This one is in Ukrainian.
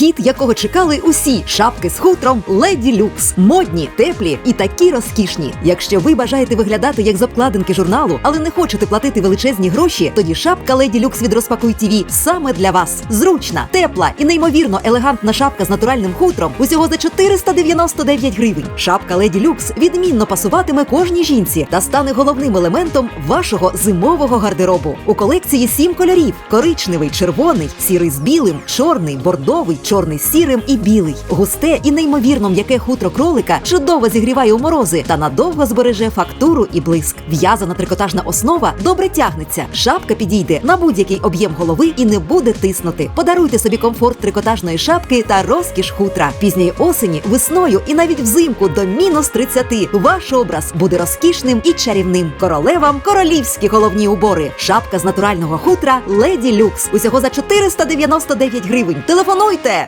Хіт, якого чекали усі шапки з хутром Леді Люкс. Модні, теплі і такі розкішні. Якщо ви бажаєте виглядати як з обкладинки журналу, але не хочете платити величезні гроші, тоді шапка Леді Люкс від Розпакуй ТВ саме для вас. Зручна, тепла і неймовірно елегантна шапка з натуральним хутром усього за 499 гривень. Шапка Леді Люкс відмінно пасуватиме кожній жінці та стане головним елементом вашого зимового гардеробу. У колекції сім кольорів: коричневий, червоний, сірий з білим, чорний, бордовий, чорний сірим і білий. Густе і неймовірно м'яке хутро кролика чудово зігріває у морози та надовго збереже фактуру і блиск. В'язана трикотажна основа добре тягнеться. Шапка підійде на будь-який об'єм голови і не буде тиснути. Подаруйте собі комфорт трикотажної шапки та розкіш хутра. Пізньої осені, весною і навіть взимку до мінус 30. Ваш образ буде розкішним і чарівним. Королевам королівські головні убори. Шапка з натурального хутра Леді Люкс. Усього за 499 гривень. Телефонуйте!